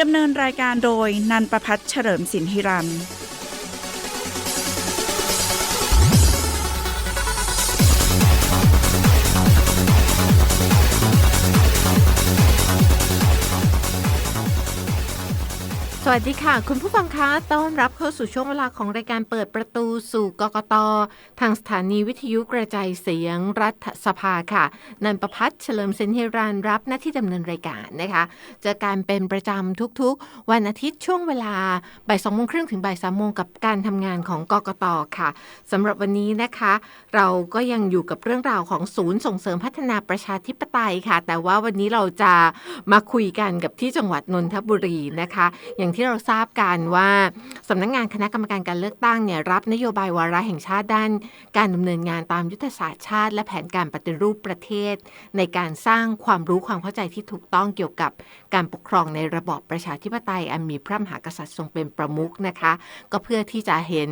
ดำเนินรายการโดยนันประพัฒน์เฉลิมสินธิรัน สวัสดีค่ะ คุณผู้ฟังคะต้อนรับเข้าสู่ช่วงเวลาของรายการเปิดประตูสู่กกต ทางสถานีวิทยุกระจายเสียงรัฐสภาค่ะ นันประพัฒน์เฉลิมเซนเฮรันรับหน้าที่ดำเนินรายการนะคะเจอการเป็นประจำทุกๆ วันอาทิตย์ช่วงเวลาบ่ายสองโมงครึ่งถึงบ่ายสามโมงกับการทำงานของกกตค่ะสำหรับวันนี้นะคะ เราก็ยังอยู่กับเรื่องราวของศูนย์ส่งเสริมพัฒนาประชาธิปไตยค่ะ แต่ว่าวันนี้เราจะมาคุยกันกับที่จังหวัดนนทบุรีนะคะอย่างที่เราทราบกันว่าสำนักงานคณะกรรมการการเลือกตั้งเนี่ยรับนโยบายวาระแห่งชาติด้าน การดำเนินงานตามยุทธศาสตร์ชาติ และแผนการปฏิรูปประเทศ ในการสร้างความรู้ความเข้าใจที่ถูกต้องเกี่ยวกับการปกครองในระบอบประชาธิปไตยอันมีพระมหากษัตริย์ทรงเป็นประมุขนะคะ ก็เพื่อที่จะเห็น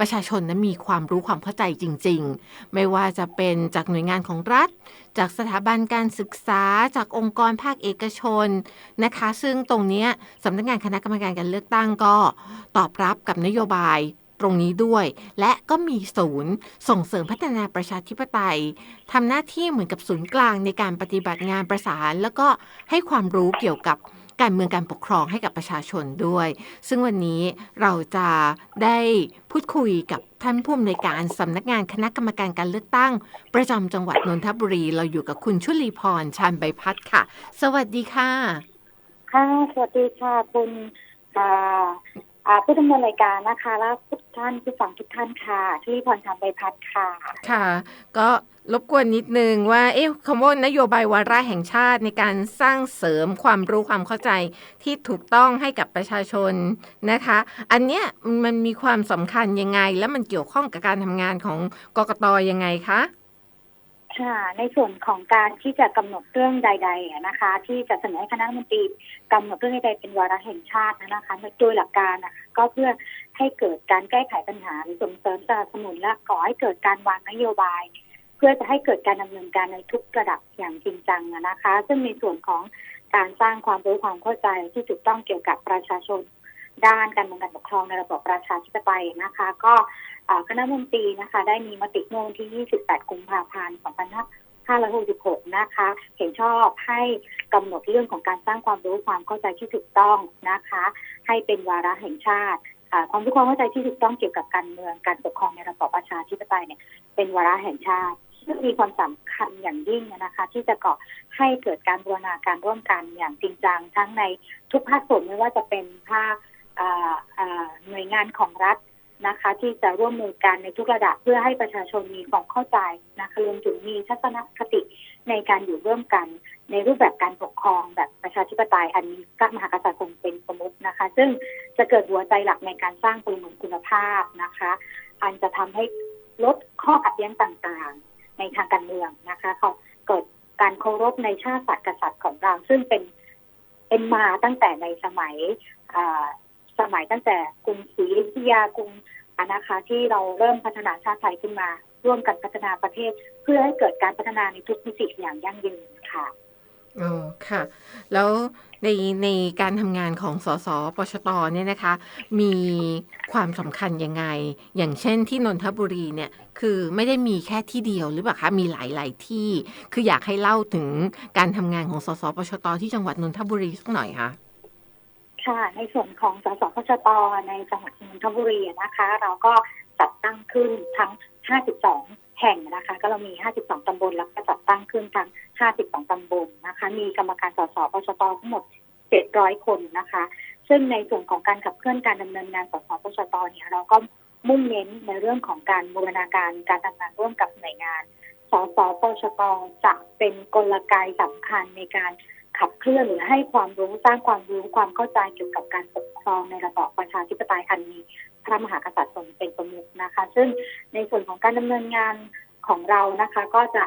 ประชาชนนั้นมีความรู้ความเข้าใจจริง ๆ ไม่ว่าจะเป็นจากหน่วยงานของรัฐ จากสถาบันการศึกษาจากองค์กรภาคเอกชนนะคะ ซึ่งตรงนี้สำนักงานคณะกรรมการการเลือกตั้งก็ตอบรับกับนโยบายตรงนี้ด้วย และก็มีศูนย์ส่งเสริมพัฒนาประชาธิปไตยทำหน้าที่เหมือนกับศูนย์กลางในการปฏิบัติงานประสาน แล้วก็ให้ความรู้เกี่ยวกับ การเมืองการปกครองให้กับประชาชนด้วย ซึ่งวันนี้เราจะได้พูดคุยกับท่านผู้อำนวยการสำนักงานคณะกรรมการการเลือกตั้ง ประจำจังหวัดนนทบุรี เราอยู่กับคุณชุลีพรชานใบพัดค่ะ สวัสดีค่ะ ค่ะ สวัสดีค่ะคุณ ผู้ดำเนินรายการนะคะและทุกท่านผู้ฟังทุกท่านค่ะชื่อพรชำใบพัดค่ะ ค่ะ ก็รบกวนนิดนึงว่า เอ๊ะคำว่านโยบายวาระแห่งชาติในการสร้างเสริมความรู้ความเข้าใจที่ถูกต้องให้กับประชาชนนะคะ อันเนี้ยมันมีความสำคัญยังไง และมันเกี่ยวข้องกับการทำงานของกกตยังไงคะ ค่ะในส่วนของการที่จะกำหนดเรื่องใดๆนะคะ ที่จะเสนอให้คณะมนตรีกำหนดเรื่องใดๆเป็นวาระแห่งชาตินะคะโดยหลักการนะคะก็เพื่อให้เกิดการแก้ไขปัญหาหรือส่งเสริมสนับสนุนและก่อให้เกิดการวางนโยบาย เพื่อจะให้เกิดการดำเนินการในทุกระดับอย่างจริงจังนะคะ ซึ่งในส่วนของการสร้างความรู้ความเข้าใจที่ถูกต้องเกี่ยวกับประชาชนด้านการเมืองการปกครองในระบบประชาธิปไตยนะคะ ก็ คณะมนตรีนะคะ ได้มีมติเมื่อวันที่ 28 กุมภาพันธ์ 2566 นะคะ เห็นชอบให้กำหนดเรื่องของการสร้างความรู้ความเข้าใจที่ถูกต้องนะคะ ให้เป็นวาระแห่งชาติความรู้ความเข้าใจที่ถูกต้องเกี่ยวกับการเมืองการปกครองในระบอบประชาธิปไตยเนี่ยเป็นวาระแห่งชาติซึ่งมีความสำคัญอย่างยิ่งนะคะ ที่จะก่อให้เกิดการบูรณาการร่วมกันอย่างจริงจังทั้งในทุกภาคส่วนไม่ว่าจะเป็นภาคหน่วยงานของรัฐ นะคะ ที่จะร่วมมือกันในทุกระดับเพื่อให้ประชาชนมีความเข้าใจนะคะรวมถึงมีทัศนคติในการอยู่ร่วมกันในรูปแบบการปกครองแบบประชาธิปไตยอันมีพระมหากษัตริย์ทรงเป็นประมุขนะคะ ซึ่งจะเกิดหัวใจหลักในการสร้างพลเมืองคุณภาพนะคะ อันจะทำให้ลดข้อขัดแย้งต่างๆ ในทางการเมืองนะคะเขาเกิดการเคารพในชาติศาสตร์กษัตริย์ของเราซึ่งเป็นเป็นมาตั้งแต่ในสมัยอ่า สมัยตั้งแต่กรุงศรีอยุธยากรุงอะนะคะที่เราเริ่มพัฒนาชาติไทยขึ้นมา ร่วมกันพัฒนาประเทศ เพื่อให้เกิดการพัฒนาในทุกมิติอย่างยั่งยืนค่ะอ๋อค่ะ แล้วในในการทำงานของสสปชตเนี่ยนะคะ มีความสำคัญยังไง อย่างเช่นที่นนทบุรีเนี่ย คือไม่ได้มีแค่ที่เดียวหรือเปล่าคะ มีหลาย ๆ ที่ คืออยากให้เล่าถึงการทำงานของสสปชตที่จังหวัดนนทบุรีสักหน่อยค่ะ ค่ะ ในส่วนของสสพชตในจังหวัดนนทบุรีนะคะ เราก็จัดตั้งขึ้นทั้ง 52 แห่งนะคะ ก็เรามี 52 ตำบลแล้วก็จัดตั้งขึ้นทั้ง 52 ตำบลนะคะ มีกรรมการสสพชตทั้งหมด 700 คนนะคะ ซึ่งในส่วนของการขับเคลื่อนการดำเนินงานสสพชตเนี่ยเราก็มุ่งเน้นในเรื่องของการบูรณาการการทำงานร่วมกับหน่วยงานสสปชตจะเป็นกลไกสำคัญในการ ขับเคลื่อนหรือให้ความรู้สร้างความรู้ความเข้าใจเกี่ยวกับการปกครองในระบอบประชาธิปไตยอันมีพระมหากษัตริย์ทรงเป็นประมุขนะคะ ซึ่งในส่วนของการดำเนินงานของเรานะคะ ก็จะ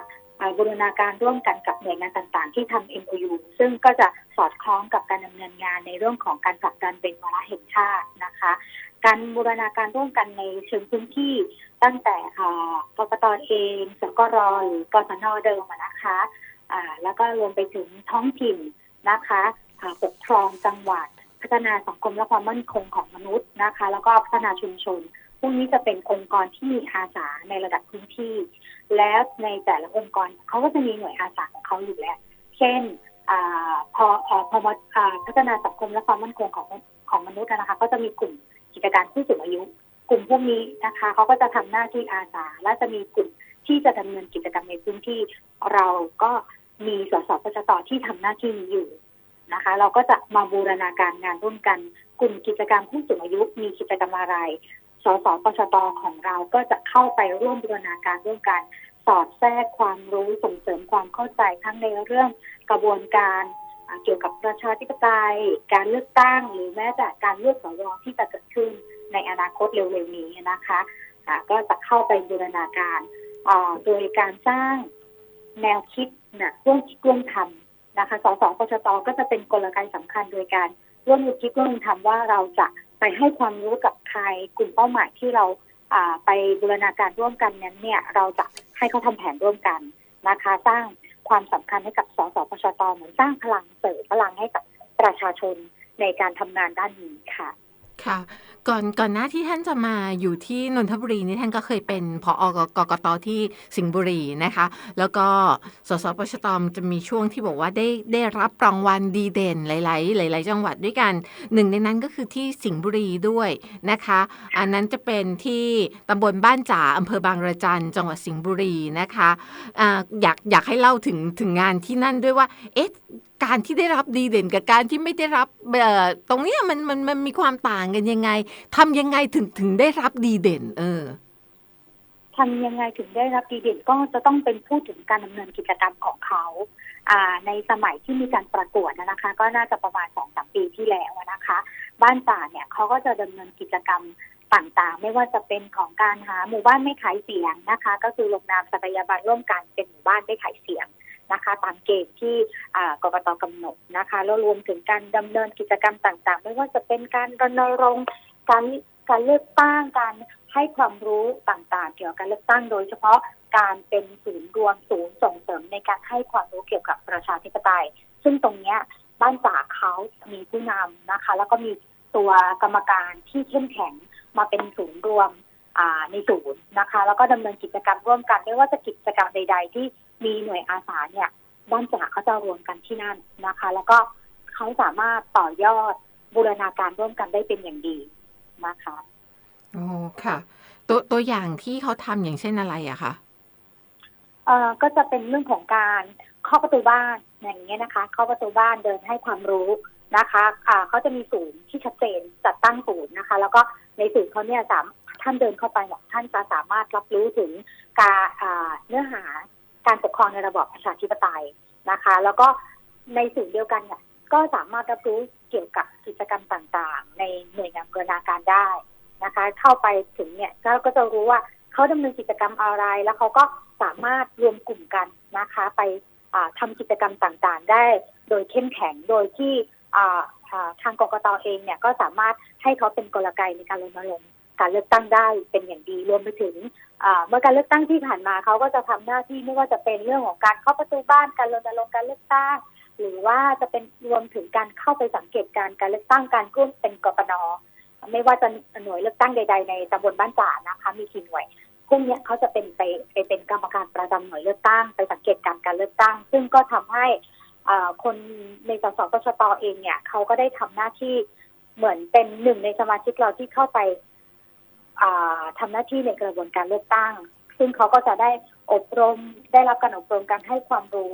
บูรณาการร่วมกันกับหน่วยงานต่างๆ ที่ทำ MOU ซึ่งก็จะสอดคล้องกับการดำเนินงานในเรื่องของการผลักดันเป็นวาระแห่งชาตินะคะ การบูรณาการร่วมกันในเชิงพื้นที่ตั้งแต่เอ่อกกตเองสกรหรือกศนเดิมนะคะ อ่าแล้วก็รวมไปถึงท้องถิ่นนะคะปกครองจังหวัด พัฒนาสังคมและความมั่นคงของมนุษย์นะคะ แล้วก็พัฒนาชุมชน พวกนี้จะเป็นองค์กรที่มีอาสาในระดับพื้นที่ และในแต่ละองค์กรเขาก็จะมีหน่วยอาสาของเขาอยู่แล้ว เช่นอพออพอมาพัฒนาสังคมและความมั่นคงของของมนุษย์นะคะ ก็จะมีกลุ่มกิจการผู้สูงอายุ กลุ่มพวกนี้นะคะเขาก็จะทำหน้าที่อาสา และจะมีกลุ่ม ที่จะดำเนินกิจกรรมในพื้นที่ เราก็มีสสปชตที่ทำหน้าที่นี้อยู่นะคะ เราก็จะมาบูรณาการงานร่วมกัน กลุ่มกิจกรรมผู้สูงอายุมีกิจกรรมอะไรสสปชตของเราก็จะเข้าไปร่วมบูรณาการร่วมกัน สอดแทรกความรู้ส่งเสริมความเข้าใจทั้งในเรื่องกระบวนการเกี่ยวกับประชาธิปไตย การเลือกตั้ง หรือแม้แต่การเลือกสวที่จะเกิดขึ้นในอนาคตเร็วๆนี้นะคะ ก็จะเข้าไปบูรณาการ โดยการสร้างแนวคิดนะร่วมคิดร่วมทำนะคะสสปชตก็จะเป็นกลไกสำคัญโดยการร่วมคิดร่วมทำว่าเราจะไปให้ความรู้กับใครกลุ่มเป้าหมายที่เราไปบูรณาการร่วมกันนั้นเนี่ยเราจะให้เขาทำแผนร่วมกันนะคะสร้างความสำคัญให้กับสสปชตเหมือนสร้างพลังเสริมพลังให้กับประชาชนในการทำงานด้านนี้ค่ะ ค่ะ ก่อนก่อนหน้าที่ท่านจะมาอยู่ที่นนทบุรีนี่ท่านก็เคยเป็นผอกกกตที่สิงห์บุรีนะคะ แล้วก็สสปชตมจะมีช่วงที่บอกว่าได้ได้รับรางวัลดีเด่นหลาย ๆ หลาย ๆ จังหวัดด้วยกัน หนึ่งในนั้นก็คือที่สิงห์บุรีด้วยนะคะ อันนั้นจะเป็นที่ตำบลบ้านจ่าอำเภอบางระจันจังหวัดสิงห์บุรีนะคะอ่าอยากอยากให้เล่าถึงถึงงานที่นั่นด้วยว่าเอ๊ะ การที่ได้รับดีเด่นกับการที่ไม่ได้รับตรงนี้มันมันมันมีความต่างกันยังไงทำยังไงถึงถึงได้รับดีเด่น เออทำยังไงถึงได้รับดีเด่นก็จะต้องเป็นพูดถึงการดำเนินกิจกรรมของเขาอ่าในสมัยที่มีการประกวดนะคะ ก็น่าจะประมาณสองสามปีที่แล้วนะคะ บ้านป่าเนี่ยเขาก็จะดำเนินกิจกรรมต่างๆ ไม่ว่าจะเป็นของการหาหมู่บ้านไม่ขายเสียงนะคะ ก็คือลงนามสัตยาบันร่วมกันเป็นหมู่บ้านไม่ขายเสียง นะคะตามเกณฑ์ที่อ่ากตกำหนดนะคะแล้วรวมถึงการดำเนินกิจกรรมต่าง ๆ ไม่ว่าจะเป็นการรณรงค์การการเลือกตั้งการให้ความรู้ต่างๆ เกี่ยวกับการเลือกตั้งโดยเฉพาะการเป็นศูนย์รวมศูนย์ส่งเสริมในการให้ความรู้เกี่ยวกับประชาธิปไตย ซึ่งตรงเนี้ยบ้านป่าเขามีผู้นำนะคะ แล้วก็มีตัวกรรมการที่เข้มแข็งมาเป็นศูนย์รวมในศูนย์นะคะ แล้วก็ดำเนินกิจกรรมร่วมกันไม่ว่าจะกิจกรรมใด ๆ ที่ มีหน่วยอาสาเนี่ยบ้านป่าเขาจะรวมกันที่นั่นนะคะ แล้วก็เขาสามารถต่อยอดบูรณาการร่วมกันได้เป็นอย่างดีนะคะโอ้ค่ะ ตัวตัวอย่างที่เขาทำอย่างเช่นอะไรอะคะเอ่อก็จะเป็นเรื่องของการเข้าะประตูบ้านอย่างเงี้ยนะคะ เข้าะประตูบ้านเดินให้ความรู้นะคะ อ่าเขาจะมีศูนย์ที่ชัดเจนจัดตั้งศูนย์นะคะ แล้วก็ในศูนย์เขาเนี่ยสามท่านเดินเข้าไปเนี่ยท่านจะสามารถรับรู้ถึงการอ่าเนื้อหา การปกครองในระบอบประชาธิปไตยนะคะ แล้วก็ในศูนย์เดียวกันเนี่ยก็สามารถรับรู้เกี่ยวกับกิจกรรมต่างๆ ในหน่วยงานบูรณาการได้นะคะ เข้าไปถึงเนี่ยก็ก็จะรู้ว่าเขาดำเนินกิจกรรมอะไร แล้วเขาก็สามารถรวมกลุ่มกันนะคะ ไปอ่าทำกิจกรรมต่างๆ ได้ โดยเข้มแข็งโดยที่ทางกกตเองเนี่ยก็สามารถให้เขาเป็นกลไกในการรณรงค์ การเลือกตั้งได้เป็นอย่างดีรวมไปถึงเมื่อการเลือกตั้งที่ผ่านมาเขาก็จะทำหน้าที่ไม่ว่าจะเป็นเรื่องของการเข้าประตูบ้านการรณรงค์การเลือกตั้งหรือว่าจะเป็นรวมถึงการเข้าไปสังเกตการการเลือกตั้งการร่วมเป็นกปนไม่ว่าจะหน่วยเลือกตั้งใด ๆ ในตำบลบ้านจ่านะคะมีกี่หน่วยพวกนี้เขาจะเป็นไปไปเป็นกรรมการประจำหน่วยเลือกตั้งไปสังเกตการการเลือกตั้ง ซึ่งก็ทำให้คนในสสปชตเองเนี่ยเขาก็ได้ทำหน้าที่เหมือนเป็นหนึ่งในสมาชิกเราที่เข้าไป อ่าทำหน้าที่ในกระบวนการเลือกตั้ง ซึ่งเขาก็จะได้อบรมได้รับการอบรมการให้ความรู้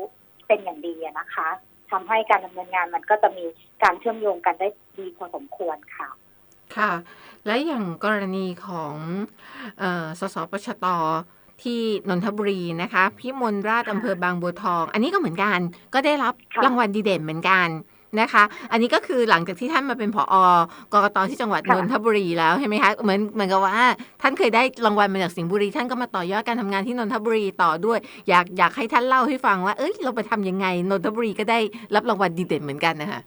เป็นอย่างดีอะนะคะทำให้การดำเนินงานมันก็จะมีการเชื่อมโยงกันได้ดีพอสมควรค่ะค่ะ และอย่างกรณีของเออสสปชตที่นนทบุรีนะคะพี่มนราชอำเภอบางบัวทอง อันนี้ก็เหมือนกัน ก็ได้รับค่ะรางวัลดีเด่นเหมือนกัน นะคะ อันนี้ก็คือหลังจากที่ท่านมาเป็นผอกกตที่จังหวัดนนทบุรีแล้วใช่ไหมคะเหมือนเหมือนกับว่า ท่านเคยได้รางวัลมาจากสิงห์บุรี ท่านก็มาต่อยอดการทำงานที่นนทบุรีต่อด้วย อยากอยากให้ท่านเล่าให้ฟังว่า เอ้ยเราไปทำยังไงนนทบุรีก็ได้รับรางวัลดีเด่นเหมือนกันนะคะ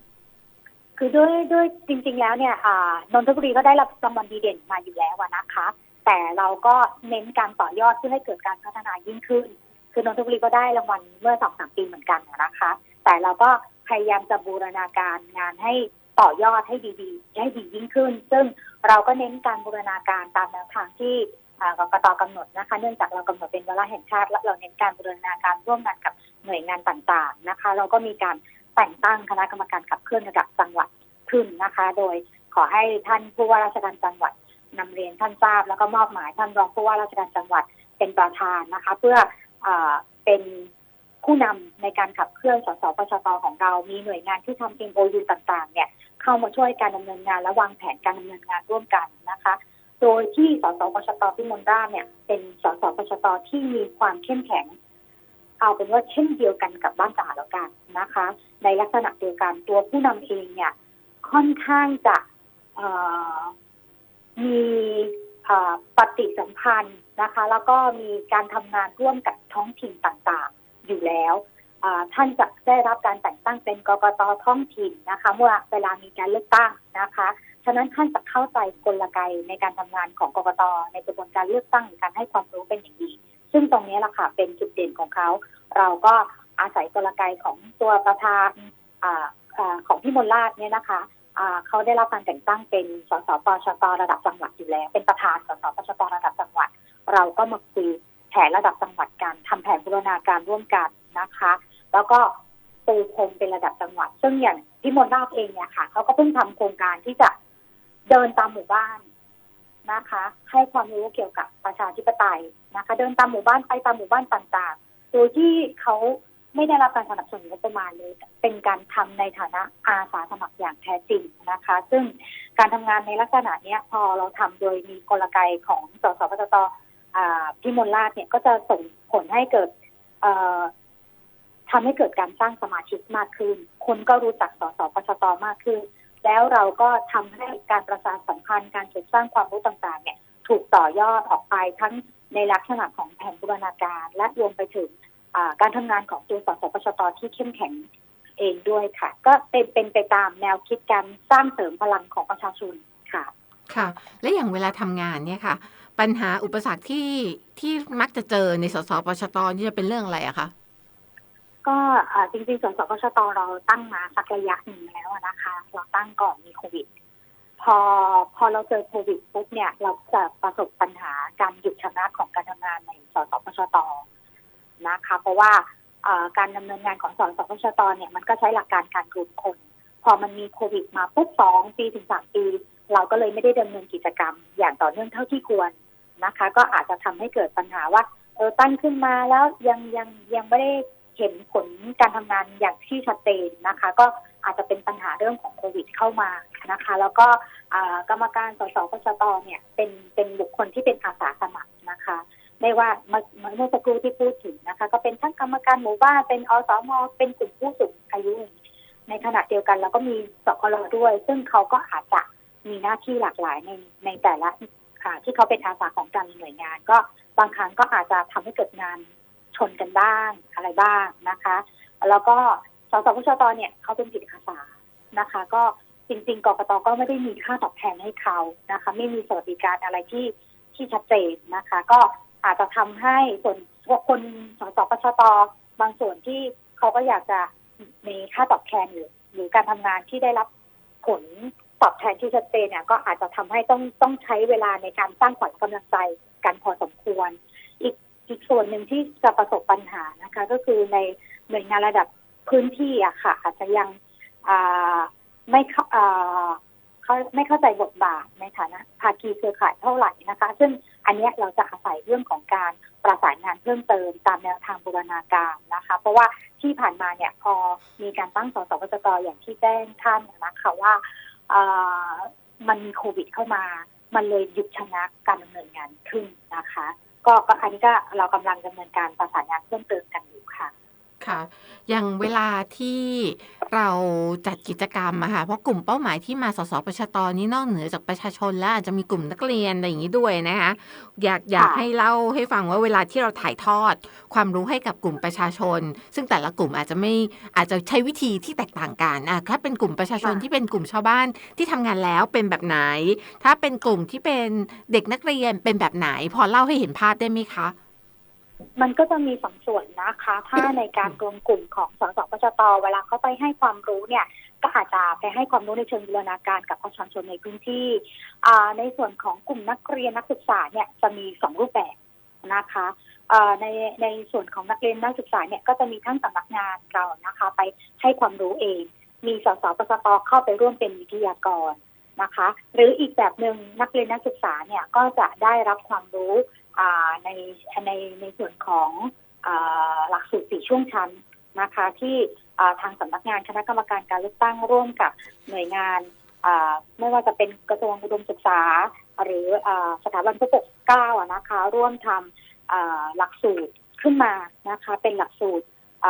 คือด้วยด้วยจริง ๆ แล้วเนี่ยอ่านนทบุรีก็ได้รับรางวัลดีเด่นมาอยู่แล้วนะคะ แต่เราก็เน้นการต่อยอดเพื่อให้เกิดการพัฒนายิ่งขึ้น คือนนทบุรีก็ได้รางวัลเมื่อสองสามปีเหมือนกันนะคะ แต่เราก็ พยายามจะบูรณาการงานให้ต่อยอดให้ดีๆ ให้ดียิ่งขึ้น ซึ่งเราก็เน้นการบูรณาการตามแนวทางที่อ่ากกตกำหนดนะคะ เนื่องจากเรากำหนดเป็นวาระแห่งชาติ และเราเน้นการบูรณาการร่วมกันกับหน่วยงานต่างๆนะคะ เราก็มีการแต่งตั้งคณะกรรมการขับเคลื่อนระดับจังหวัดขึ้นนะคะ โดยขอให้ท่านผู้ว่าราชการจังหวัดนำเรียนท่านทราบ แล้วก็มอบหมายท่านรองผู้ว่าราชการจังหวัดเป็นประธานนะคะ เพื่ออเป็น ผู้นำในการขับเคลื่อนสสปชตของเรา มีหน่วยงานที่ทำ MOU ต่างๆ เนี่ยเข้ามาช่วยการดำเนินงานและวางแผนการดำเนินงานร่วมกันนะคะ โดยที่สสปชตพิมลราชเนี่ยเป็นสสปชตที่มีความเข้มแข็ง เอาเป็นว่าเช่นเดียวกันกับบ้านตาแล้วกันนะคะ ในลักษณะเดียวกันตัวผู้นำเองเนี่ยค่อนข้างจะมีปฏิสัมพันธ์นะคะ แล้วก็มีการทำงานร่วมกับท้องถิ่นต่างๆ อยู่แล้วท่านจะได้รับการแต่งตั้งเป็นกกตท้องถิ่นนะคะ เมื่อเวลามีการเลือกตั้งนะคะฉะนั้นท่านจะเข้าใจกลไกในการทำงานของกกตในกระบวนการเลือกตั้งหรือการให้ความรู้เป็นอย่างดี ซึ่งตรงนี้แหละค่ะเป็นจุดเด่นของเขา เราก็อาศัยกลไกของตัวประธานอของพี่มลราชเนี่ยนะคะเขาได้รับการแต่งตั้งเป็นสสปชตระดับจังหวัดอยู่แล้ว เป็นประธานสสปชตระดับจังหวัด เราก็มาคุย แผนระดับจังหวัดกันทำแผนบูรณาการร่วมกันนะคะ แล้วก็ปูพรมเป็นระดับจังหวัด ซึ่งอย่างพี่มนต์ราเองเนี่ยค่ะเขาก็เพิ่งทำโครงการที่จะเดินตามหมู่บ้านนะคะ ให้ความรู้เกี่ยวกับประชาธิปไตยนะคะ เดินตามหมู่บ้านไปตามหมู่บ้านต่างๆโดยที่เขาไม่ได้รับการสนับสนุนงบประมาณเลย เป็นการทำในฐานะอาสาสมัครอย่างแท้จริงนะคะ ซึ่งการทำงานในลักษณะเนี้ยพอเราทำโดยมีกลไกของสสปชต พี่มลราชเนี่ยก็จะส่งผลให้เกิดทำให้เกิดการสร้างสมาชิกมากขึ้น คนก็รู้จักสสปชตมากขึ้น แล้วเราก็ทำให้การประชาสัมพันธ์การเสริมสร้างความรู้ต่างๆ เนี่ย ถูกต่อยอดออกไปทั้งในลักษณะของแผนบูรณาการ และรวมไปถึงการทำงานของตัวสสปชตที่เข้มแข็งเองด้วยค่ะ ก็เป็นเป็นไปตามแนวคิดการสร้างเสริมพลังของประชาชนค่ะ ค่ะ และอย่างเวลาทำงานเนี่ยค่ะ ปัญหาอุปสรรคที่ที่มักจะเจอในสสปชตนี่จะเป็นเรื่องอะไรอะคะก็จริงๆสสปชตเราตั้งมาสักระยะหนึ่งแล้วนะคะ เราตั้งก่อนมีโควิด พอพอเราเจอโควิดปุ๊บเนี่ย เราจะประสบปัญหาการหยุดชะงักของการทำงานในสสปชตนะคะ เพราะว่าการดำเนินงานของสสปชตเนี่ยมันก็ใช้หลักการการรวมคน พอมันมีโควิดมาปุ๊บสองปีถึงสามปี เราก็เลยไม่ได้ดำเนินกิจกรรม อย่างต่อเนื่องเท่าที่ควร นะคะ ก็อาจจะทำให้เกิดปัญหาว่าเออตั้งขึ้นมาแล้วยังยังยังไม่ได้เห็นผลการทำงานอย่างที่ชัดเจนนะคะ ก็อาจจะเป็นปัญหาเรื่องของโควิดเข้ามานะคะ แล้วก็กรรมการสสปชตเนี่ยเป็นเป็นบุคคลที่เป็นอาสาสมัครนะคะไม่ว่าเมื่อเมื่อสักครู่ที่พูดถึงนะคะ ก็เป็นทั้งกรรมการหมู่บ้านเป็นอสมเป็นกลุ่มผู้สูงอายุ ในขณะเดียวกันเราก็มีสกลด้วย ซึ่งเขาก็อาจจะมีหน้าที่หลากหลายในในแต่ละ ค่ะ ที่เขาเป็นอาสาของการหน่วยงาน ก็บางครั้งก็อาจจะทำให้เกิดงานชนกันบ้างอะไรบ้างนะคะ แล้วก็สสพชตเนี่ยเขาเป็นจิตอาสานะคะ ก็จริง ๆกรกตก็ไม่ได้มีค่าตอบแทนให้เขานะคะ ไม่มีสวัสดิการอะไรที่ที่ชัดเจนนะคะ ก็อาจจะทำให้ส่วนพวกคนสสปชตบางส่วนที่เขาก็อยากจะมีค่าตอบแทนหรือหรือการทำงานที่ได้รับผล ตอบแทนที่ชัดเจนเนี่ยก็อาจจะทำให้ต้องต้องใช้เวลาในการสร้างขวัญกำลังใจกันพอสมควร อีกอีกส่วนหนึ่งที่จะประสบปัญหานะคะ ก็คือในหน่วยงานระดับพื้นที่อะค่ะ อาจจะยังไม่เข้าเขาไม่เข้าใจบทบาทในฐานะภาคีเครือข่ายเท่าไหร่นะคะ ซึ่งอันนี้เราจะอาศัยเรื่องของการประสานงานเพิ่มเติมตามแนวทางบูรณาการนะคะ เพราะว่าที่ผ่านมาเนี่ยพอมีการตั้งสสปจตอย่างที่แจ้งท่านนะคะว่า มันมีโควิดเข้ามา มันเลยหยุดชะงักการดำเนินงานขึ้นนะคะ ก็ก็อันนี้ก็เรากำลังดำเนินการประสานงานเพิ่มเติมกันอยู่ค่ะ ค่ะ อย่างเวลาที่เราจัดกิจกรรมอะค่ะ เพราะกลุ่มเป้าหมายที่มาสสปชตนี้นอกเหนือจากประชาชนแล้วอาจจะมีกลุ่มนักเรียนอะไรอย่างนี้ด้วยนะคะ อยากอยากให้เล่าให้ฟังว่าเวลาที่เราถ่ายทอด ความรู้ให้กับกลุ่มประชาชน ซึ่งแต่ละกลุ่มอาจจะไม่อาจจะใช้วิธีที่แตกต่างกันอะถ้าเป็นกลุ่มประชาชนค่ะที่เป็นกลุ่มชาวบ้านที่ทำงานแล้วเป็นแบบไหน ถ้าเป็นกลุ่มที่เป็นเด็กนักเรียนเป็นแบบไหน พอเล่าให้เห็นภาพได้ไหมคะ มันก็จะมีสองส่วนนะคะ ถ้าในการรวมกลุ่มของสสปชตเวลาเขาไปให้ความรู้เนี่ยก็อาจจะไปให้ความรู้ในเชิงบูรณาการกับประชาชนในพื้นที่ ในส่วนของกลุ่มนักเรียนนักศึกษาเนี่ยจะมีสองรูปแบบนะคะในในส่วนของนักเรียนนักศึกษาเนี่ยก็จะมีทั้งสำนักงานเรานะคะ ไปให้ความรู้เอง มีสสปชตเข้าไปร่วมเป็นวิทยากรนะคะ หรืออีกแบบหนึ่งนักเรียนนักศึกษาเนี่ยก็จะได้รับความรู้ ในในในส่วนของอหลักสูตรสี่ช่วงชั้นนะคะ ที่ทางสำนักงานคณะกรรมการการเลือกตั้งร่วมกับหน่วยงานไม่ว่าจะเป็นกระทรวงอุดมศึกษา หรืออสถาบันผู้ปกเกล้านะคะ ร่วมทำหลักสูตรขึ้นมานะคะ เป็นหลักสูตร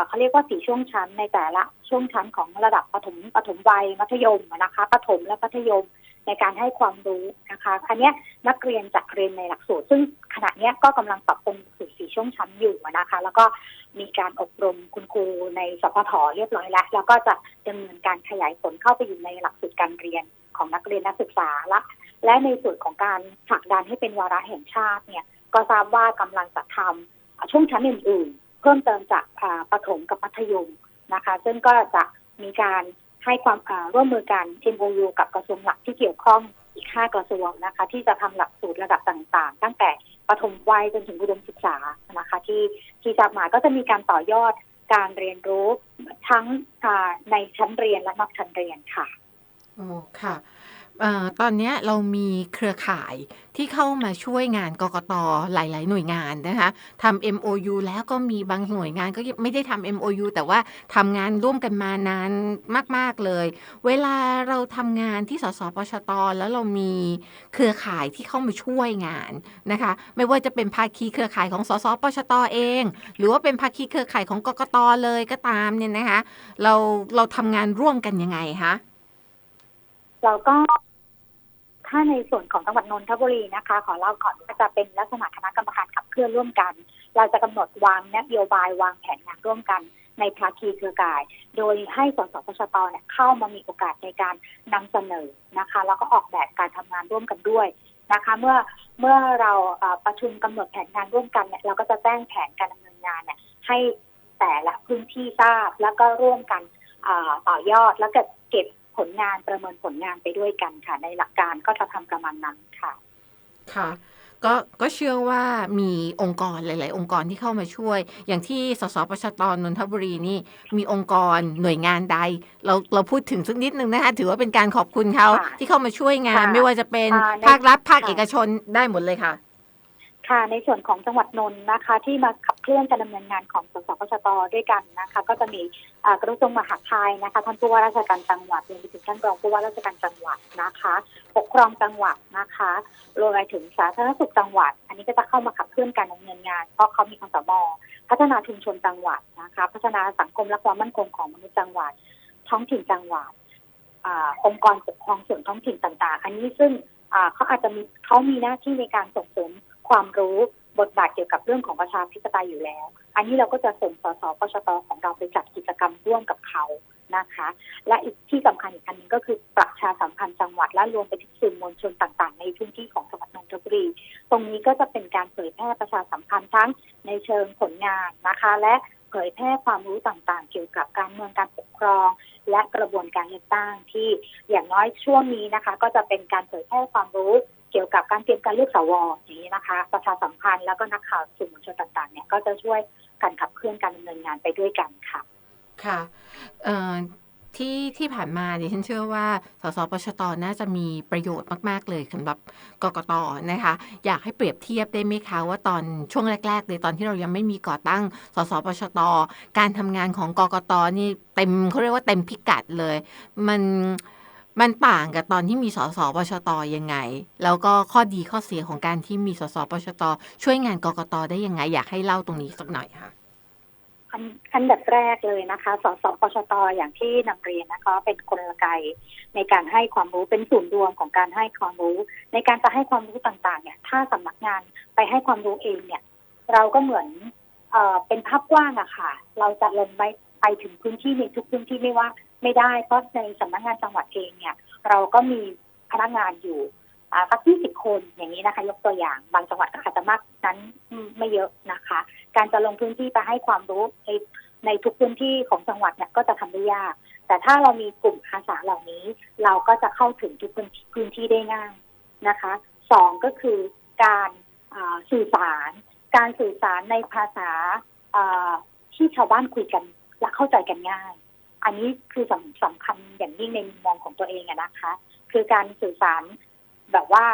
เขาเรียกว่าสี่ช่วงชั้นในแต่ละช่วงชั้นของระดับประถมประถมวัยมัธยมนะคะประถมและมัธยม ในการให้ความรู้นะคะอันนี้นักเรียนจะเรียนในหลักสูตร ซึ่งขณะนี้ก็กำลังปรับปรุงสูตรสี่ช่วงชั้นอยู่นะคะ แล้วก็มีการอบรมคุณครูในสพทเรียบร้อยแล้ว แล้วก็จะดำเนินการขยายผลเข้าไปอยู่ในหลักสูตรการเรียนของนักเรียนนักศึกษาละ และในส่วนของการผลักดันให้เป็นวาระแห่งชาติเนี่ย ก็ทราบว่ากำลังจะทำช่วงชั้นอื่น ๆ เพิ่มเติมจากประถมกับมัธยมนะคะ ซึ่งก็จะมีการ ให้ความร่วมมือกัน MOU กับกระทรวงหลักที่เกี่ยวข้องอีก 5 กระทรวงนะคะ ที่จะทำหลักสูตรระดับต่างๆ ตั้งแต่ประถมวัยจนถึงอุดมศึกษานะคะที่ที่จะมาก็จะมีการต่อยอดการเรียนรู้ทั้งในชั้นเรียนและนอกชั้นเรียนค่ะอ๋อค่ะ ออตอนนี้เรามีเครือข่ายที่เข้ามาช่วยงานกกตหลาย ๆ หน่วยงานนะคะทำ MOU แล้วก็มีบางหน่วยงานก็ไม่ได้ทำ MOU แต่ว่าทำงานร่วมกันมานานมาก ๆ เลย เวลาเราทำงานที่สสปชตแล้วเรามีเครือข่ายที่เข้ามาช่วยงานนะคะ ไม่ว่าจะเป็นภาคีเครือข่ายของสสปชตเอง หรือว่าเป็นภาคีเครือข่ายของกกตเลยก็ตามเนี่ยนะคะ เราเราทำงานร่วมกันยังไงคะเราก็ ถ้าในส่วนของจังหวัดนนทบุรีนะคะ ขอเล่าก่อนว่าจะเป็นลักษณะคณะกรรมการขับเคลื่อนร่วมกัน เราจะกำหนดวางนโยบายวางแผนงานร่วมกันในภาคีเครือข่าย โดยให้สสพชตเนี่ยเข้ามามีโอกาสในการนำเสนอนะคะ แล้วก็ออกแบบการทำงานร่วมกันด้วยนะคะ เมื่อเมื่อเราประชุมกำหนดแผนงานร่วมกันเนี่ยเราก็จะแจ้งแผนการดำเนินงานเนี่ยให้แต่ละพื้นที่ทราบแล้วก็ร่วมกันต่อยอดแล้วก็เก็บ ผลงานประเมินผลงานไปด้วยกันค่ะ ในหลักการก็จะทำประมาณนั้นค่ะ ค่ะก็ก็เชื่อว่ามีองค์กรหลาย ๆ องค์กรที่เข้ามาช่วย อย่างที่สสปชตนนทบุรีนี่ มีองค์กรหน่วยงานใด เราเราพูดถึงสักนิดนึงนะคะถือว่าเป็นการขอบคุณเขาค่ะที่เข้ามาช่วยงานค่ะไม่ว่าจะเป็นค่ะในภาครัฐภาคค่ะเอกชนได้หมดเลยค่ะ ค่ะในส่วนของจังหวัดนนท์นะคะ ที่มาขับเคลื่อนการดำเนินงานของสสพชตด้วยกันนะคะ ก็จะมีกระทรวงมหาดไทยนะคะท่านผู้ว่าราชการจังหวัดรวมไปถึงท่านรองผู้ว่าราชการจังหวัดนะคะ ปกครองจังหวัดนะคะรวมไปถึงสาธารณสุขจังหวัด อันนี้ก็จะเข้ามาขับเคลื่อนการดำเนินงาน เพราะเขามีคสมพัฒนาชุมชนจังหวัดนะคะ พัฒนาสังคมและความมั่นคงของมนุษย์จังหวัด ท้องถิ่นจังหวัดองค์กรปกครองส่วนท้องถิ่นต่าง ๆ อันนี้ซึ่งเขาอาจจะมีเขามีหน้าที่ในการส่งเสริม ความรู้บทบาทเกี่ยวกับเรื่องของประชาธิปไตยอยู่แล้ว อันนี้เราก็จะส่งสสปชตของเราไปจัดกิจกรรมร่วมกับเขานะคะ และอีกที่สำคัญอีกอันหนึงก็คือประชาสัมพันธ์จังหวัดและรวมไปถึงสื่อมวลชนต่างๆ ในพื้นที่ของจังหวัดนนทบุรี ตรงนี้ก็จะเป็นการเผยแพร่ประชาสัมพันธ์ทั้งในเชิงผลงานนะคะ และเผยแพร่ความรู้ต่างๆ เกี่ยวกับการเมืองการปกครอง และกระบวนการเลือกตั้งที่อย่างน้อยช่วงนี้นะคะ ก็จะเป็นการเผยแพร่ความรู้ เกี่ยวกับการเตรียมการเลือกสวอย่างนี้นะคะ ประชาสัมพันธ์แล้วก็นักข่าวสื่อมวลชนต่างๆเนี่ยก็จะช่วยกันขับเคลื่อนการดำเนินงานไปด้วยกันค่ะ ค่ะที่ที่ผ่านมาดิฉันเชื่อว่า สสปชตน่าจะมีประโยชน์มาก ๆ เลยสำหรับกกตนะคะ อยากให้เปรียบเทียบได้ไหมคะว่าตอนช่วงแรก ๆ เลยตอนที่เรายังไม่มีก่อตั้ง สสปชตการทำงานของกกตนี่เต็มเขาเรียกว่าเต็มพิกัดเลย มัน มันต่างกับตอนที่มีสสปชตยังไง แล้วก็ข้อดีข้อเสียของการที่มีสสปชตช่วยงานกกตได้ยังไง อยากให้เล่าตรงนี้สักหน่อยค่ะอันอันดับแรกเลยนะคะ สสปชตอย่างที่นำเรียนนะคะ เป็นกลไกในการให้ความรู้เป็นศูนย์รวมของการให้ความรู้ ในการจะให้ความรู้ต่างๆ เนี่ย ถ้าสำนักงานไปให้ความรู้เองเนี่ย เราก็เหมือนเอ่อเป็นภาพกว้างอะค่ะ เราจะลงไปไปถึงพื้นที่ในทุกพื้นที่ไม่ว่า ไม่ได้ เพราะในสำนักงานจังหวัดเองเนี่ย เราก็มีพนักงานอยู่สักยี่สิบคนอย่างนี้นะคะ ยกตัวอย่างบางจังหวัดก็อาจจะมากนั้นไม่เยอะนะคะ การจะลงพื้นที่ไปให้ความรู้ในในทุกพื้นที่ของจังหวัดเนี่ยก็จะทำได้ยาก แต่ถ้าเรามีกลุ่มอาสาเหล่านี้ เราก็จะเข้าถึงทุกพื้นที่พื้นที่ได้ง่ายนะคะสองก็คือการสื่อสาร การสื่อสารในภาษาที่ชาวบ้านคุยกันและเข้าใจกันง่าย อันนี้คือสำสำคัญอย่างยิ่งในมุมมองของตัวเองอะนะคะ คือการสื่อสารแบบว่า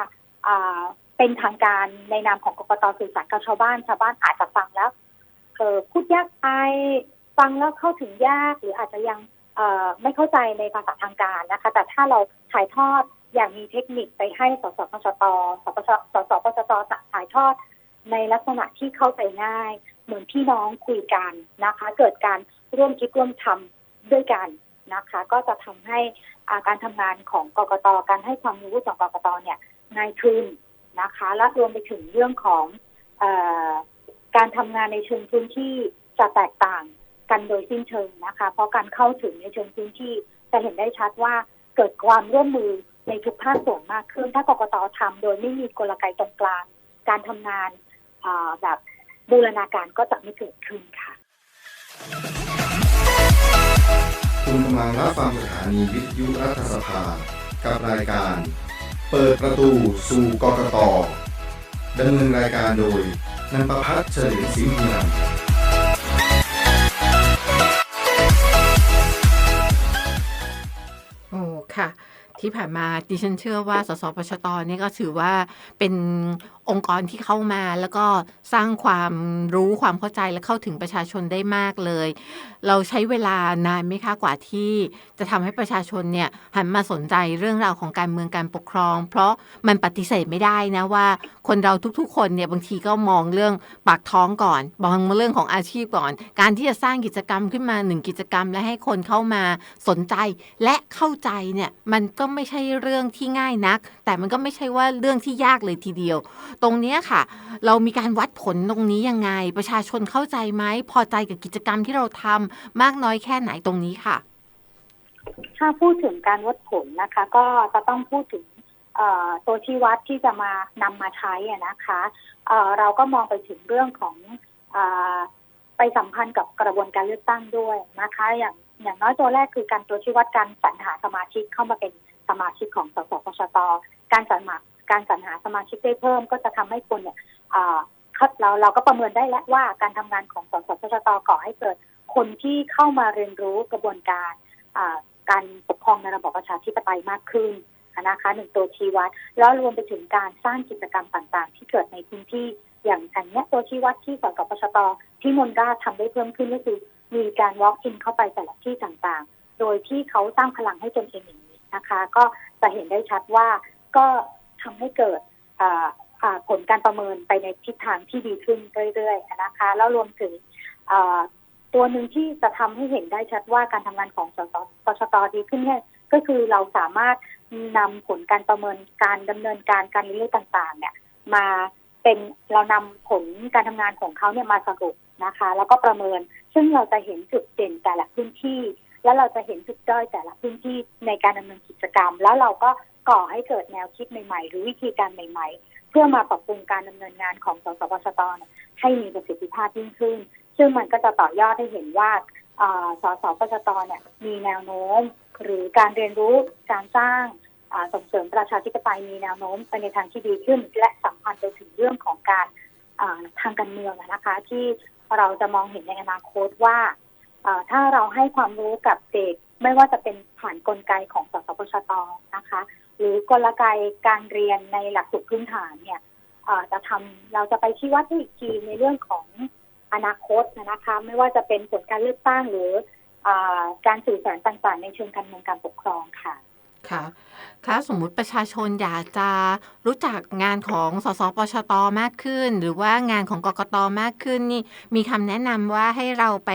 เป็นทางการในนามของกกตสื่อสารกับชาวบ้านชาวบ้านอาจจะฟังแล้วเออพูดยากไปฟังแล้วเข้าถึงยากหรืออาจจะยังไม่เข้าใจในภาษาทางการนะคะ แต่ถ้าเราถ่ายทอดอย่างมีเทคนิคไปให้สสพชตสปชสสปชตถ่ายทอดในลักษณะที่เข้าใจง่าย เหมือนพี่น้องคุยกันนะคะ เกิดการร่วมคิดร่วมทำ ด้วยกันนะคะ ก็จะทำให้าการทำงานของกกตการให้ความรู้ของกกตเนี่ยง่ายขึ้นนะคะ และรวมไปถึงเรื่องของอการทำงานในเชิงพื้นที่จะแตกต่างกันโดยสิ้นเชิงนะคะ เพราะการเข้าถึงในเชิงพื้นที่จะเห็นได้ชัดว่าเกิดความร่วมมือในทุกภาคส่วนมากขึ้น ถ้ากกตทำโดยไม่มีกลไกตรงกลาง การทำงานาแบบบูรณาการก็จะไม่เกิดขึ้นค่ะ คุณกำลังรับฟังสถานีวิทยุรัฐสภา กับรายการ เปิดประตูสู่กกตดำเนินรายการโดยนันประพัฒน์เฉลิมศรีเมืองโอ้ค่ะ ที่ผ่านมาดิฉันเชื่อว่าสสปชตเนี่ยก็ถือว่าเป็น องค์กรที่เข้ามา แล้วก็สร้างความรู้ความเข้าใจและเข้าถึงประชาชนได้มากเลย เราใช้เวลานานไหมคะกว่าที่จะทำให้ประชาชนเนี่ยหันมาสนใจเรื่องราวของการเมืองการปกครอง เพราะมันปฏิเสธไม่ได้นะว่า คนเราทุกๆ คนเนี่ยบางทีก็มองเรื่องปากท้องก่อนมองเรื่องของอาชีพก่อน การที่จะสร้างกิจกรรมขึ้นมาหนึ่งกิจกรรม และให้คนเข้ามาสนใจและเข้าใจเนี่ยมันก็ไม่ใช่เรื่องที่ง่ายนัก แต่มันก็ไม่ใช่ว่าเรื่องที่ยากเลยทีเดียวตรงนี้ค่ะ เรามีการวัดผลตรงนี้ยังไง ประชาชนเข้าใจไหม พอใจกับกิจกรรมที่เราทำมากน้อยแค่ไหนตรงนี้ค่ะ ถ้าพูดถึงการวัดผลนะคะ ก็จะต้องพูดถึงตัวชี้วัดที่จะมานำมาใช้นะคะเเราก็มองไปถึงเรื่องของอไปสัมพันธ์กับกระบวนการเลือกตั้งด้วยนะคะ อย่างอย่างน้อยตัวแรกคือการตัวชี้วัดการสรรหาสมาชิกเข้ามาเป็นสมาชิกของสสปชตการสรรหา การสรรหาสมาชิกได้เพิ่ม ก็จะทำให้คนเนี่ยเราเราก็ประเมินได้แล้วว่าการทำงานของสสปชตก่อให้เกิดคนที่เข้ามาเรียนรู้กระบวนการการปกครองในระบอบประชาธิปไตยมากขึ้นนะคะหนึ่งตัวชี้วัด แล้วรวมไปถึงการสร้างกิจกรรมต่างๆ ที่เกิดในพื้นที่อย่างอันนี้ตัวชี้วัดที่สสปชตที่มนราทำได้เพิ่มขึ้นก็คือมีการ walk in เข้าไปแต่ละที่ต่างๆ โดยที่เขาสร้างพลังให้ตนเองอย่างนี้นะคะ ก็จะเห็นได้ชัดว่าก็ ทำให้เกิดผลการประเมินไปในทิศทางที่ดีขึ้นเรื่อยๆนะคะ แล้วรวมถึงตัวหนึ่งที่จะทำให้เห็นได้ชัดว่าการทำงานของสสปชตดีขึ้นเนี่ยก็คือเราสามารถนำผลการประเมินการดำเนินการการเรียนรู้ต่างๆ เนี่ย มาเป็นเรานำผลการทำงานของเขาเนี่ยมาสรุปนะคะ แล้วก็ประเมิน ซึ่งเราจะเห็นจุดเด่นแต่ละพื้นที่ แล้วเราจะเห็นจุดด้อยแต่ละพื้นที่ในการดำเนินกิจกรรม แล้วเราก็ ก่อให้เกิดแนวคิดใหม่ๆ หรือวิธีการใหม่ ๆ เพื่อมาปรับปรุงการดำเนินงานของสสปชตให้มีประสิทธิภาพยิ่งขึ้น ซึ่งมันก็จะต่อยอดให้เห็นว่าสสปชตเนี่ยมีแนวโน้ม หรือการเรียนรู้การสร้างส่งเสริมประชาธิปไตยมีแนวโน้มไปในทางที่ดีขึ้น และสัมพันธ์ไปถึงเรื่องของการทางการเมืองนะคะ ที่เราจะมองเห็นในอนาคตว่าถ้าเราให้ความรู้กับเด็กไม่ว่าจะเป็นผ่านกลไกของสสปชตนะคะ หรือกลไกการเรียนในหลักสูตรพื้นฐานเนี่ยจะทำเราจะไปชี้วัดได้อีกทีในเรื่องของอนาคตนะคะ ไม่ว่าจะเป็นผลการเลือกตั้งหรืออการสื่อสารต่างๆ ในเชิงการเมืองการปกครองค่ะค่ะถ้าสมมุติประชาชนอยากจะรู้จักงานของสสปชตมากขึ้น หรือว่างานของกกตมากขึ้นนี่มีคำแนะนำว่าให้เราไป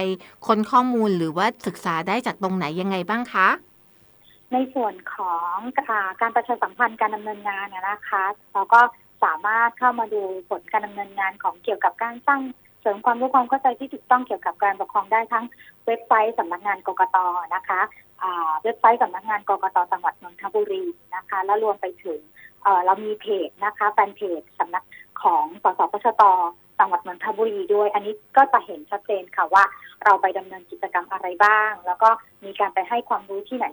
ค้นข้อมูลหรือว่าศึกษาได้จากตรงไหนยังไงบ้างคะ ในส่วนของอาการประชาสัมพันธ์การดำเนินงานนะคะเราก็สามารถเข้ามาดูผลการดำเนินงานของเกี่ยวกับการสร้างเสริมความรู้ความเข้าใจที่ถูกต้องเกี่ยวกับการปกครองได้ทั้งเว็บไซต์สำนักงานกกตนะคะเว็บไซต์สำนักงานกกตจังหวัดนนทบุรีนะคะ และรวมไปถึงเรามีเพจนะคะแฟนเพจสำนักของสสปชตจังหวัดนนทบุรีด้วย อันนี้ก็จะเห็นชัดเจนค่ะว่า เราไปดำเนินกิจกรรมอะไรบ้าง แล้วก็มีการไปให้ความรู้ที่ไหน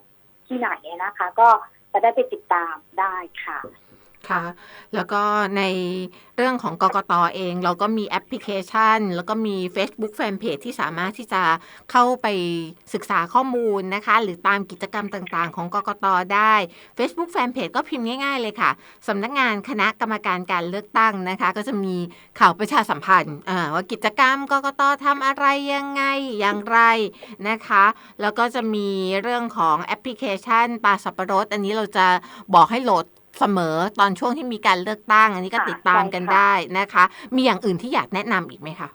ที่ไหนนะคะ ก็จะได้ไปติดตามได้ค่ะ ค่ะ แล้วก็ในเรื่องของกกตเอง เราก็มีแอปพลิเคชัน แล้วก็มี Facebook Fanpage ที่สามารถที่จะเข้าไปศึกษาข้อมูลนะคะ หรือตามกิจกรรมต่างๆ ของกกตได้ Facebook Fanpage ก็พิมพ์ง่าย ๆ เลยค่ะสำนักงานคณะกรรมการการเลือกตั้งนะคะ ก็จะมีข่าวประชาสัมพันธ์ว่ากิจกรรมกกตทำอะไรยังไงอย่างไรนะคะ แล้วก็จะมีเรื่องของแอปพลิเคชันปลาสับปะรด อันนี้เราจะบอกให้โหลด เสมอตอนช่วงที่มีการเลือกตั้ง อันนี้ก็ค่ะติดตามกันใช่ค่ะได้นะคะ มีอย่างอื่นที่อยากแนะนำอีกไหมคะ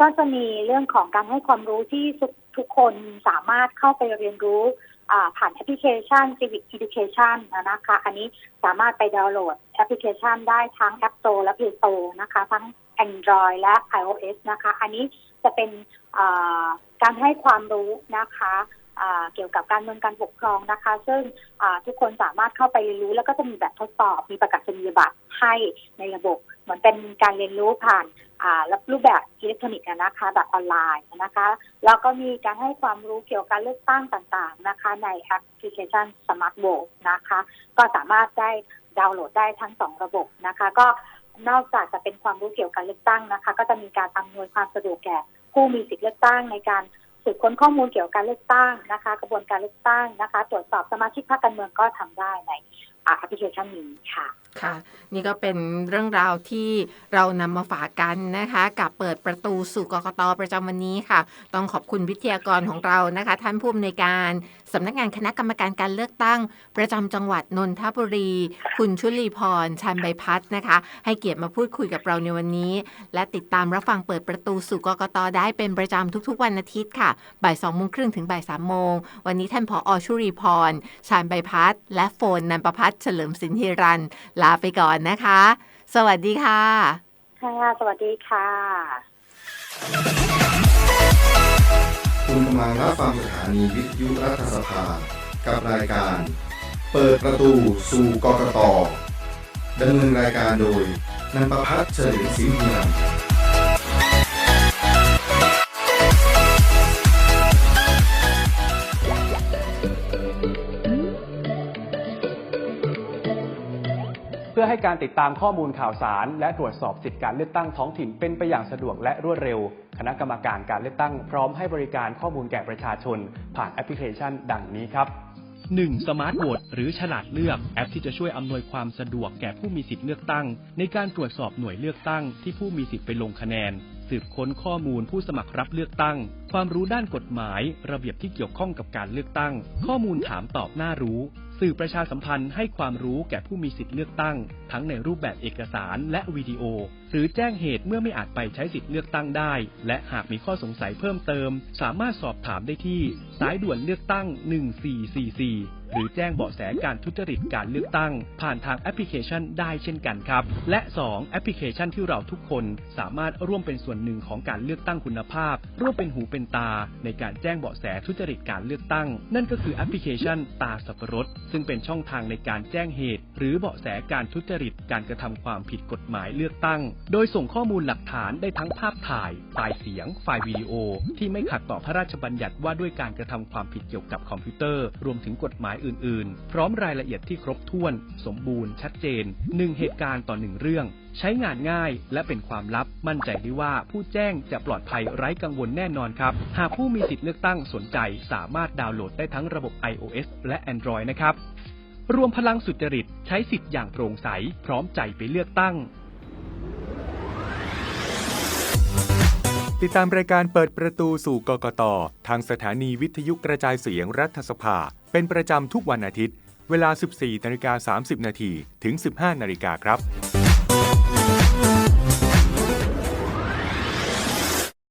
ก็จะมีเรื่องของการให้ความรู้ที่ทุกทุกคนสามารถเข้าไปเรียนรู้อ่าผ่านแอปพลิเคชัน Civic Education นะคะ อันนี้สามารถไปดาวน์โหลดแอปพลิเคชันได้ทั้ง App Store และ Play Store นะคะ ทั้ง Android และ iOS นะคะ อันนี้จะเป็นอ่าการให้ความรู้นะคะอ่า เกี่ยวกับการเมืองการปกครองนะคะ ซึ่งทุกคนสามารถเข้าไปเรียนรู้ แล้วก็จะมีแบบทดสอบมีประกาศนียบัตรให้ในระบบ เหมือนเป็นการเรียนรู้ผ่านอ่ารูปแบบอิเล็กทรอนิกส์นะคะแบบออนไลน์นะคะ แล้วก็มีการให้ความรู้เกี่ยวกับการเลือกตั้งต่างๆนะคะ ในแอปพลิเคชัน Smart v o t นะคะ ก็สามารถได้ดาวน์โหลดได้ทั้งสองระบบนะคะ ก็นอกจากจะเป็นความรู้เกี่ยวกับเลือกตั้งนะคะ ก็จะมีการอำนวยความสะดวกแก่ผู้มีสิทธิเลือกตั้งในการ สืบค้นข้อมูลเกี่ยวกับการเลือกตั้งนะคะ กระบวนการเลือกตั้งนะคะ ตรวจสอบสมาชิกพรรคการเมืองก็ทำได้ในแอปพลิเคชันนี้ค่ะ ค่ะ นี่ก็เป็นเรื่องราวที่เรานำมาฝากกันนะคะ กับเปิดประตูสู่กกตประจำวันนี้ค่ะ ต้องขอบคุณวิทยากรของเรานะคะ ท่านผู้อำนวยการสำนักงานคณะกรรมการการเลือกตั้ง ประจำจังหวัดนนทบุรี คุณชุลีพรชันใบพัฒน์นะคะ ให้เกียรติมาพูดคุยกับเราในวันนี้ และติดตามรับฟังเปิดประตูสู่กกตได้เป็นประจำทุกๆ วันอาทิตย์ค่ะบ่ายสองโมงครึ่งถึงบ่ายสามโมงวันนี้ท่านผออชุรีพรชาญใบพัฒน์และโฟนนันประพัฒน์เฉลิมสินธิรันลาไปก่อนนะคะ สวัสดีค่ะ ค่ะ สวัสดีค่ะ คุณกำลังรับฟังสถานีวิทยุรัฐสภา กับรายการ เปิดประตูสู่กกตดำเนินรายการโดยนันประพัฒน์เฉลิมศรีพิรัน เพื่อให้การติดตามข้อมูลข่าวสาร และตรวจสอบสิทธิการเลือกตั้งท้องถิ่นเป็นไปอย่างสะดวกและรวดเร็ว คณะกรรมการการเลือกตั้งพร้อมให้บริการข้อมูลแก่ประชาชน ผ่านแอปพลิเคชัน ดังนี้ครับ 1. สมาร์ทโหวตหรือฉลาดเลือกแอปที่จะช่วยอำนวยความสะดวกแก่ผู้มีสิทธิ์เลือกตั้ง ในการตรวจสอบหน่วยเลือกตั้งที่ผู้มีสิทธิ์ไปลงคะแนน สืบค้นข้อมูลผู้สมัครรับเลือกตั้ง ความรู้ด้านกฎหมาย ระเบียบที่เกี่ยวข้องกับการเลือกตั้ง ข้อมูลถามตอบน่ารู้ สื่อประชาสัมพันธ์ให้ความรู้แก่ผู้มีสิทธิ์เลือกตั้ง ทั้งในรูปแบบเอกสารและวิดีโอ หรือแจ้งเหตุเมื่อไม่อาจไปใช้สิทธิ์เลือกตั้งได้ และหากมีข้อสงสัยเพิ่มเติม สามารถสอบถามได้ที่ สายด่วนเลือกตั้ง 1444 หรือแจ้งเบาะแสการทุจริตการเลือกตั้ง ผ่านทางแอปพลิเคชันได้เช่นกันครับ และ 2. แอปพลิเคชันที่เราทุกคนสามารถร่วมเป็นส่วนหนึ่งของการเลือกตั้งคุณภาพ ร่วมเป็นหูเป็นตา ในการแจ้งเบาะแสทุจริตการเลือกตั้ง นั่นก็คือแอปพลิเคชันตาสับปะรด ซึ่งเป็นช่องทางในการแจ้งเหตุ หรือเบาะแสการทุจริตการกระทำความผิดกฎหมายเลือกตั้ง โดยส่งข้อมูลหลักฐานได้ทั้งภาพถ่าย ไฟล์เสียง ไฟล์วิดีโอ ที่ไม่ขัดต่อพระราชบัญญัติว่าด้วยการกระทำความผิดเกี่ยวกับคอมพิวเตอร์ รวมถึงกฎหมายอื่น ๆ พร้อมรายละเอียดที่ครบถ้วน สมบูรณ์ ชัดเจนหนึ่งเหตุการณ์ต่อหนึ่งเรื่อง ใช้งานง่ายและเป็นความลับ มั่นใจได้ว่าผู้แจ้งจะปลอดภัยไร้กังวลแน่นอนครับ หากผู้มีสิทธิ์เลือกตั้งสนใจ สามารถดาวน์โหลดได้ทั้งระบบ iOS และ Android นะครับ รวมพลังสุจริต ใช้สิทธิ์อย่างโปร่งใส พร้อมใจไปเลือกตั้ง ติดตามรายการเปิดประตูสู่กกต ทางสถานีวิทยุกระจายเสียงรัฐสภา เป็นประจำทุกวันอาทิตย์ เวลา 14นาฬิกา30 นาทีถึง 15นาฬิกาครับ